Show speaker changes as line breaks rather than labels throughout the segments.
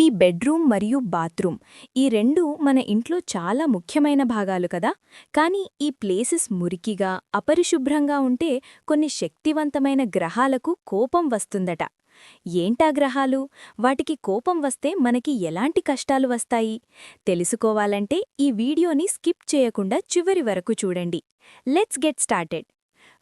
మీ bedroom మరియు bathroom. ఈ రెండు మన ఇంట్లో చాలా ముఖ్యమైన భాగాలు కదా. కానీ ఈ ప్లేసెస్ మురికిగా అపరిశుభ్రంగా ఉంటే కొన్ని శక్తివంతమైన గ్రహాలకు కోపం వస్తుందట. ఏంటా గ్రహాలు? వాటికి కోపం వస్తే మనకి ఎలాంటి కష్టాలు వస్తాయి? తెలుసుకోవాలంటే ఈ వీడియోని స్కిప్ చేయకుండా చివరి వరకు చూడండి. Let's get started.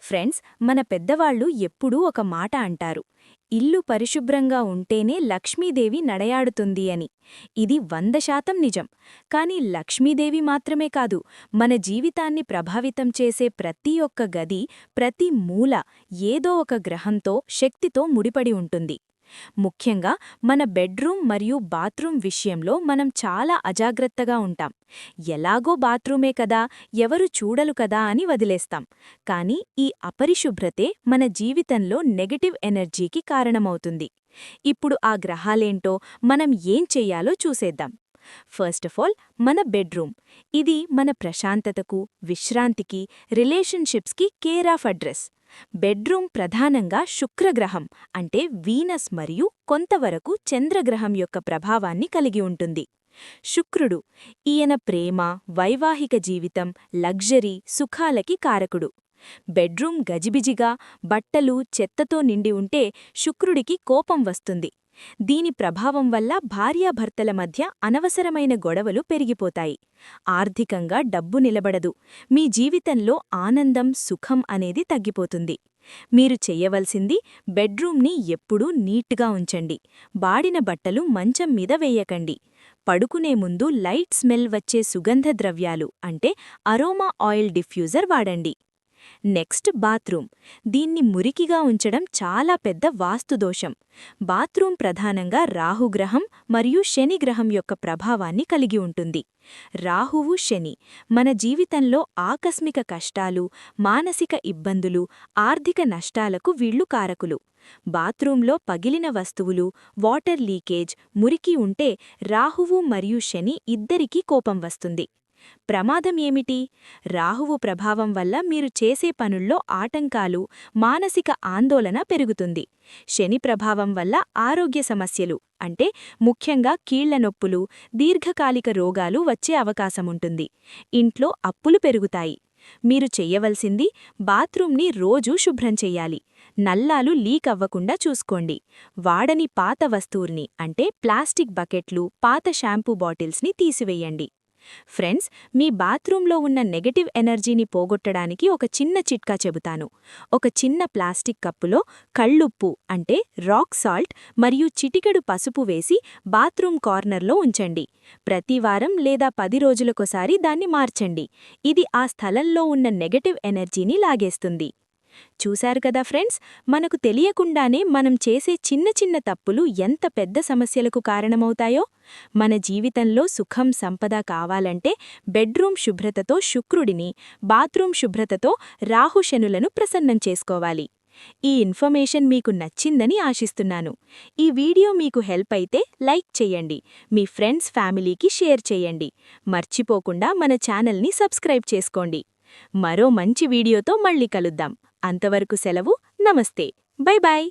ఫ్రెండ్స్ మన పెద్దవాళ్ళు ఎప్పుడూ ఒక మాట అంటారు. ఇల్లు పరిశుభ్రంగా ఉంటేనే లక్ష్మీదేవి నడయాడుతుంది అని. ఇది వంద శాతం నిజం. కాని లక్ష్మీదేవి మాత్రమే కాదు మన జీవితాన్ని ప్రభావితం చేసే ప్రతి ఒక్క గది ప్రతి మూల ఏదో ఒక గ్రహంతో శక్తితో ముడిపడి ఉంటుంది. ముఖ్యంగా మన బెడ్రూమ్ మరియు బాత్రూమ్ విషయంలో మనం చాలా అజాగ్రత్తగా ఉంటాం. ఎలాగో బాత్రూమే కదా ఎవరు చూడలు కదా అని వదిలేస్తాం. కానీ ఈ అపరిశుభ్రతే మన జీవితంలో నెగటివ్ ఎనర్జీకి కారణమవుతుంది. ఇప్పుడు ఆ గ్రహాలేంటో మనం ఏం చెయ్యాలో చూసేద్దాం. ఫస్ట్ ఆఫ్ ఆల్ మన బెడ్రూమ్. ఇది మన ప్రశాంతతకు విశ్రాంతికి రిలేషన్షిప్స్కి కేర్ ఆఫ్ అడ్రస్. బెడ్రూమ్ ప్రధానంగా శుక్రగ్రహం అంటే వీనస్ మరియు కొంతవరకు చంద్రగ్రహం యొక్క ప్రభావాన్ని కలిగి ఉంటుంది. శుక్రుడు ఈయన ప్రేమ వైవాహిక జీవితం లగ్జరీ సుఖాలకి కారకుడు. బెడ్రూమ్ గజిబిజిగా బట్టలు చెత్తతో నిండి ఉంటే శుక్రుడికి కోపం వస్తుంది. దీని ప్రభావం వల్ల భార్యాభర్తల మధ్య అనవసరమైన గొడవలు పెరిగిపోతాయి. ఆర్థికంగా డబ్బు నిలబడదు. మీ జీవితంలో ఆనందం సుఖం అనేది తగ్గిపోతుంది. మీరు చెయ్యవలసింది బెడ్రూమ్ని ఎప్పుడూ నీట్గా ఉంచండి. బాడిన బట్టలు మంచం మీద వేయకండి. పడుకునే ముందు లైట్ స్మెల్ వచ్చే సుగంధ ద్రవ్యాలు అంటే అరోమా ఆయిల్ డిఫ్యూజర్ వాడండి. Next bathroom. దీన్ని మురికిగా ఉంచడం చాలా పెద్ద వాస్తుదోషం బాత్రూమ్ ప్రధానంగా రాహుగ్రహం మరియు శనిగ్రహం యొక్క ప్రభావాన్ని కలిగి ఉంటుంది. రాహువు శని. మన జీవితంలో ఆకస్మిక కష్టాలు మానసిక ఇబ్బందులు ఆర్థిక నష్టాలకు వీళ్ళు కారకులు. బాత్రూంలో పగిలిన వస్తువులు వాటర్ లీకేజ్ మురికి ఉంటే రాహువు మరియు శని ఇద్దరికీ కోపం వస్తుంది. ప్రమాదం ఏమిటి? రాహువు ప్రభావం వల్ల మీరు చేసే పనుల్లో ఆటంకాలు మానసిక ఆందోళన పెరుగుతుంది. శని ప్రభావం వల్ల ఆరోగ్య సమస్యలు అంటే ముఖ్యంగా కీళ్ళ నొప్పులు దీర్ఘకాలిక రోగాలు వచ్చే అవకాశముంటుంది. ఇంట్లో అప్పులు పెరుగుతాయి. మీరు చెయ్యవలసింది బాత్రూంని రోజూ శుభ్రం చెయ్యాలి. నల్లాలు లీక్ అవ్వకుండా చూసుకోండి. వాడని పాత వస్తువుల్ని అంటే ప్లాస్టిక్ బకెట్లు పాత షాంపూ బాటిల్స్ని తీసివేయండి. ఫ్రెండ్స్ మీ బాత్రూంలో ఉన్న నెగటివ్ ఎనర్జీని పోగొట్టడానికి ఒక చిన్న చిట్కా చెబుతాను. ఒక చిన్న ప్లాస్టిక్ కప్పులో కళ్ళుప్పు అంటే రాక్ సాల్ట్ మరియు చిటికెడు పసుపు వేసి బాత్రూమ్ కార్నర్లో ఉంచండి. ప్రతివారం లేదా పది రోజులకోసారి దాన్ని మార్చండి. ఇది ఆ స్థలంలో ఉన్న నెగటివ్ ఎనర్జీని లాగేస్తుంది. చూశారు కదా ఫ్రెండ్స్? మనకు తెలియకుండానే మనం చేసే చిన్న చిన్న తప్పులు ఎంత పెద్ద సమస్యలకు కారణమవుతాయో? మన జీవితంలో సుఖం సంపద కావాలంటే బెడ్రూమ్ శుభ్రతతో శుక్రుడిని బాత్రూమ్ శుభ్రతతో రాహుశనులను ప్రసన్నం చేసుకోవాలి. ఈ ఇన్ఫర్మేషన్ మీకు నచ్చిందని ఆశిస్తున్నాను. ఈ వీడియో మీకు హెల్ప్ అయితే లైక్ చేయండి. మీ ఫ్రెండ్స్ ఫ్యామిలీకి షేర్ చేయండి. మర్చిపోకుండా మన ఛానల్ని సబ్స్క్రైబ్ చేసుకోండి. మరో మంచి వీడియోతో మళ్ళీ కలుద్దాం. అంతవరకు సెలవు. నమస్తే. Bye bye